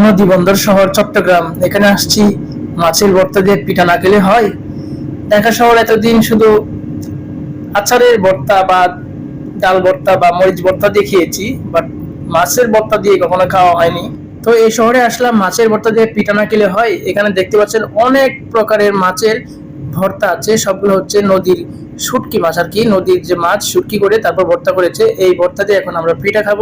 নদী বন্দর শহর, চট্টগ্রাম। এখানে আসছি, মাছের ভর্তা দিয়ে পিঠা না খেলে হয়? ঢাকা শহর এতদিন শুধু আচারের ভর্তা বা ডাল ভর্তা বা মরিচ ভর্তা দিয়ে খেয়েছি বাট মাছের ভর্তা দিয়ে কখনো খাওয়া হয়নি। তো এই শহরে আসলাম, মাছের ভর্তা দিয়ে পিঠা না খেলে হয়? এখানে দেখতে পাচ্ছেন অনেক প্রকারের মাছের ভর্তা আছে, সবগুলো হচ্ছে নদীর শুটকি মাছ আর কি। নদীর যে মাছ, শুটকি করে তারপর ভর্তা করেছে। এই ভর্তা দিয়ে এখন আমরা পিঠা খাব।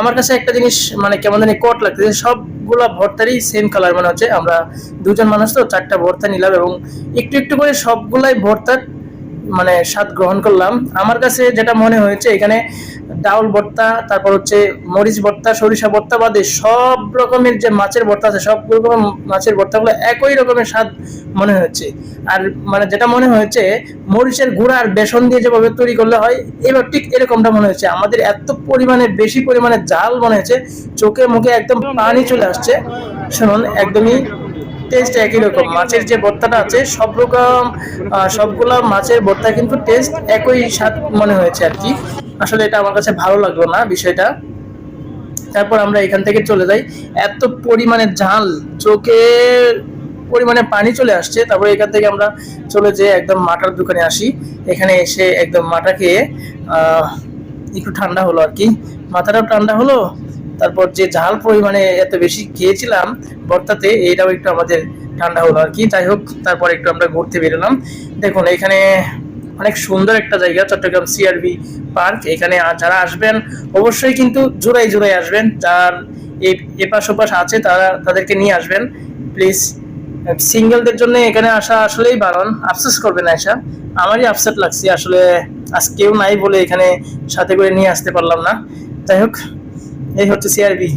আমার কাছে একটা জিনিস মানে কেমন জানি কট লাগতেছে, সবগুলো ভর্তারই সেম কালার মনে হচ্ছে। আমরা দুজন মানুষ তো, চারটা ভর্তা নিলাম এবং একটু একটু করে সবগুলাই ভর্তার মানে স্বাদ গ্রহণ করলাম। আমার কাছে যেটা মনে হয়েছে, এখানে ডাউল ভর্তা, তারপর হচ্ছে মরিচ ভর্তা, সরিষা ভর্তা বাদে সব রকমের যে মাছের ভর্তা আছে, সব রকম মাছের ভর্তাগুলো একই রকমের স্বাদ মনে হয়েছে আর মানে যেটা মনে হয়েছে, মরিচের গুঁড়া আর বেসন দিয়ে যেভাবে তৈরি করলে হয়, এবার ঠিক এরকমটা মনে হচ্ছে আমাদের এত পরিমাণে, বেশি পরিমাণে জাল মনে হয়েছে, চোখে মুখে একদম পানি চলে আসছে। শুনুন, একদমই টেস্ট একই রকম। মাছের যে ভর্তাটা আছে, সব রকম সবগুলা মাছের ভর্তা কিন্তু টেস্ট একই স্বাদ মনে হয়েছে আর কি। আসলে এটা আমার কাছে ভালো লাগল না বিষয়টা। তারপর আমরা এখান থেকে চলে যাই। এত পরিমাণে ঝাল, চোখে পরিমাণে পানি চলে আসছে। তারপর এখান থেকে আমরা চলে যেয়ে একদম মাটার দোকানে আসি। এখানে এসে একদম মাটা খেয়ে একটু ঠান্ডা হলো আর কি। মাথাটাও ঠান্ডা হলো তারপর যে ঝাল পরিমাণে এত বেশি খেয়েছিলাম, বর্তাতে এটাও একটু আমাদের ঠান্ডা হলো আর কি। যাই হোক, তারপর একটু আমরা ঘুরতে বেরোলাম। দেখুন, এখানে অনেক সুন্দর একটা জায়গা, চট্টগ্রাম সিআরবি পার্ক। এখানে যারা আসবেন, অবশ্যই কিন্তু জোড়াই জোড়াই আসবেন। যার এপাশ ওপাশ আছে, তারা তাদেরকে নিয়ে আসবেন। প্লিজ, সিঙ্গেলদের জন্য এখানে আসা আসলেই বারণ। আফসোস করবেন এসা আমারই আপসেট লাগছে। আসলে আজ কেউ নাই বলে এখানে সাথে করে নিয়ে আসতে পারলাম না। যাই হোক এই হচ্ছে সিআরবি